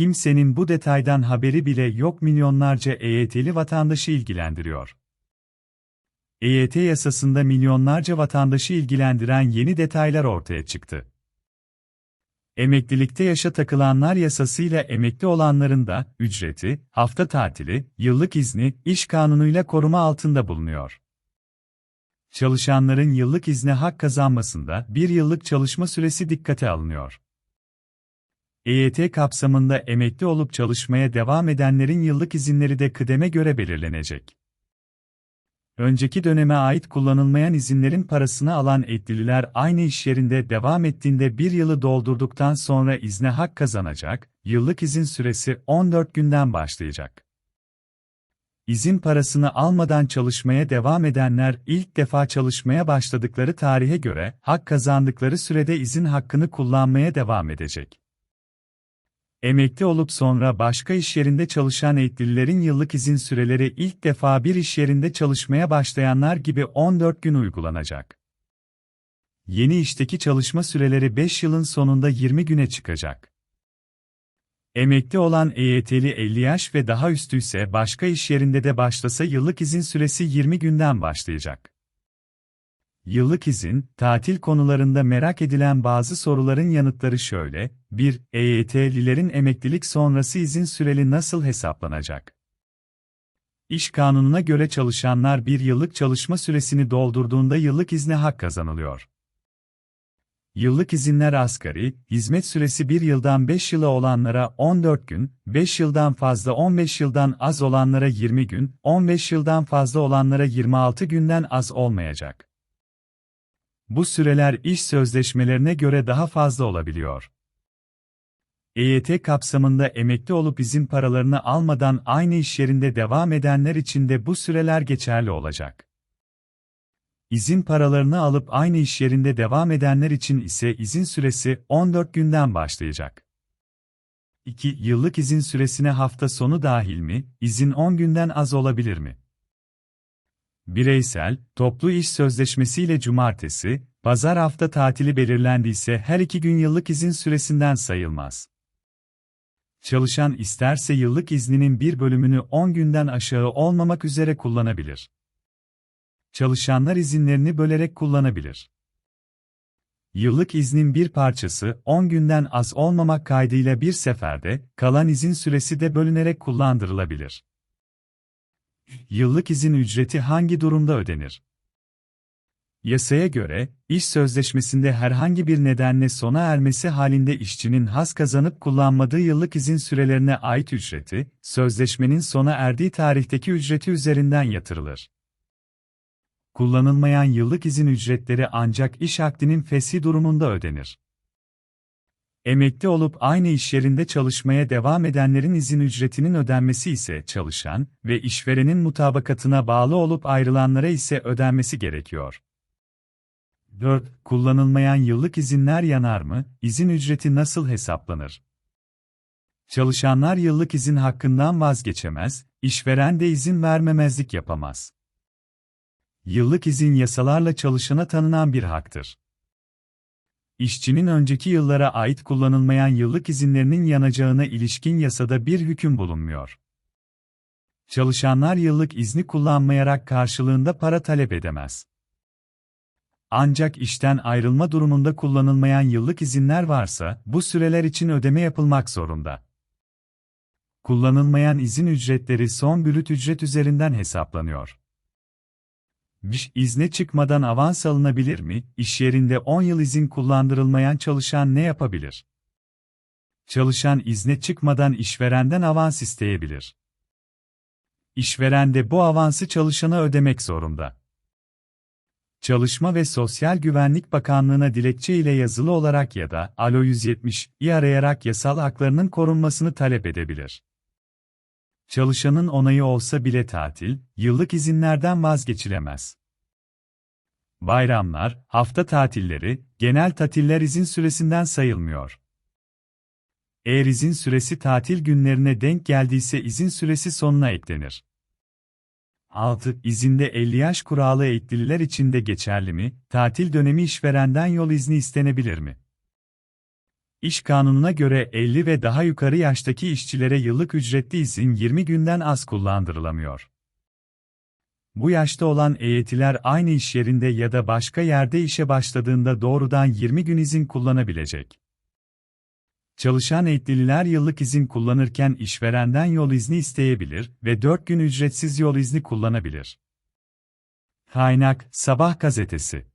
kimsenin bu detaydan haberi bile yok milyonlarca EYT'li vatandaşı ilgilendiriyor. EYT yasasında milyonlarca vatandaşı ilgilendiren yeni detaylar ortaya çıktı. Emeklilikte yaşa takılanlar yasasıyla emekli olanların da ücreti, hafta tatili, yıllık izni, iş kanunuyla koruma altında bulunuyor. Çalışanların yıllık izne hak kazanmasında bir yıllık çalışma süresi dikkate alınıyor. EYT kapsamında emekli olup çalışmaya devam edenlerin yıllık izinleri de kıdeme göre belirlenecek. Önceki döneme ait kullanılmayan izinlerin parasını alan etlililer aynı iş yerinde devam ettiğinde bir yılı doldurduktan sonra izne hak kazanacak, yıllık izin süresi 14 günden başlayacak. İzin parasını almadan çalışmaya devam edenler ilk defa çalışmaya başladıkları tarihe göre hak kazandıkları sürede izin hakkını kullanmaya devam edecek. Emekli olup sonra başka iş yerinde çalışan eğitimlilerin yıllık izin süreleri ilk defa bir iş yerinde çalışmaya başlayanlar gibi 14 gün uygulanacak. Yeni işteki çalışma süreleri 5 yılın sonunda 20 güne çıkacak. Emekli olan EYT'li 50 yaş ve daha üstü ise başka iş yerinde de başlasa yıllık izin süresi 20 günden başlayacak. Yıllık izin, tatil konularında merak edilen bazı soruların yanıtları şöyle: 1. EYT'lilerin emeklilik sonrası izin süreli nasıl hesaplanacak? İş kanununa göre çalışanlar bir yıllık çalışma süresini doldurduğunda yıllık izne hak kazanılıyor. Yıllık izinler asgari, hizmet süresi 1 yıldan 5 yıla olanlara 14 gün, 5 yıldan fazla 15 yıldan az olanlara 20 gün, 15 yıldan fazla olanlara 26 günden az olmayacak. Bu süreler iş sözleşmelerine göre daha fazla olabiliyor. EYT kapsamında emekli olup izin paralarını almadan aynı iş yerinde devam edenler için de bu süreler geçerli olacak. İzin paralarını alıp aynı iş yerinde devam edenler için ise izin süresi 14 günden başlayacak. 2 yıllık izin süresine hafta sonu dahil mi, izin 10 günden az olabilir mi? Bireysel, toplu iş sözleşmesiyle cumartesi, pazar hafta tatili belirlendiyse her iki gün yıllık izin süresinden sayılmaz. Çalışan isterse yıllık izninin bir bölümünü 10 günden aşağı olmamak üzere kullanabilir. Çalışanlar izinlerini bölerek kullanabilir. Yıllık iznin bir parçası 10 günden az olmamak kaydıyla bir seferde, kalan izin süresi de bölünerek kullandırılabilir. Yıllık izin ücreti hangi durumda ödenir? Yasaya göre, iş sözleşmesinde herhangi bir nedenle sona ermesi halinde işçinin has kazanıp kullanmadığı yıllık izin sürelerine ait ücreti, sözleşmenin sona erdiği tarihteki ücreti üzerinden yatırılır. Kullanılmayan yıllık izin ücretleri ancak iş akdinin feshi durumunda ödenir. Emekli olup aynı iş yerinde çalışmaya devam edenlerin izin ücretinin ödenmesi ise çalışan ve işverenin mutabakatına bağlı olup ayrılanlara ise ödenmesi gerekiyor. 4. Kullanılmayan yıllık izinler yanar mı? İzin ücreti nasıl hesaplanır? Çalışanlar yıllık izin hakkından vazgeçemez, işveren de izin vermemezlik yapamaz. Yıllık izin yasalarla çalışana tanınan bir haktır. İşçinin önceki yıllara ait kullanılmayan yıllık izinlerinin yanacağına ilişkin yasada bir hüküm bulunmuyor. Çalışanlar yıllık izni kullanmayarak karşılığında para talep edemez. Ancak işten ayrılma durumunda kullanılmayan yıllık izinler varsa, bu süreler için ödeme yapılmak zorunda. Kullanılmayan izin ücretleri son bürüt ücret üzerinden hesaplanıyor. Bir izne çıkmadan avans alınabilir mi? İş yerinde 10 yıl izin kullandırılmayan çalışan ne yapabilir? Çalışan izne çıkmadan işverenden avans isteyebilir. İşveren de bu avansı çalışana ödemek zorunda. Çalışma ve Sosyal Güvenlik Bakanlığı'na dilekçe ile yazılı olarak ya da Alo 170'i arayarak yasal haklarının korunmasını talep edebilir. Çalışanın onayı olsa bile tatil, yıllık izinlerden vazgeçilemez. Bayramlar, hafta tatilleri, genel tatiller izin süresinden sayılmıyor. Eğer izin süresi tatil günlerine denk geldiyse izin süresi sonuna eklenir. 6. İzinde 50 yaş kuralı eğitlililer için de geçerli mi? Tatil dönemi işverenden yol izni istenebilir mi? İş kanununa göre 50 ve daha yukarı yaştaki işçilere yıllık ücretli izin 20 günden az kullandırılamıyor. Bu yaşta olan EYT'liler aynı iş yerinde ya da başka yerde işe başladığında doğrudan 20 gün izin kullanabilecek. Çalışan eğitlililer yıllık izin kullanırken işverenden yol izni isteyebilir ve 4 gün ücretsiz yol izni kullanabilir. Kaynak: Sabah gazetesi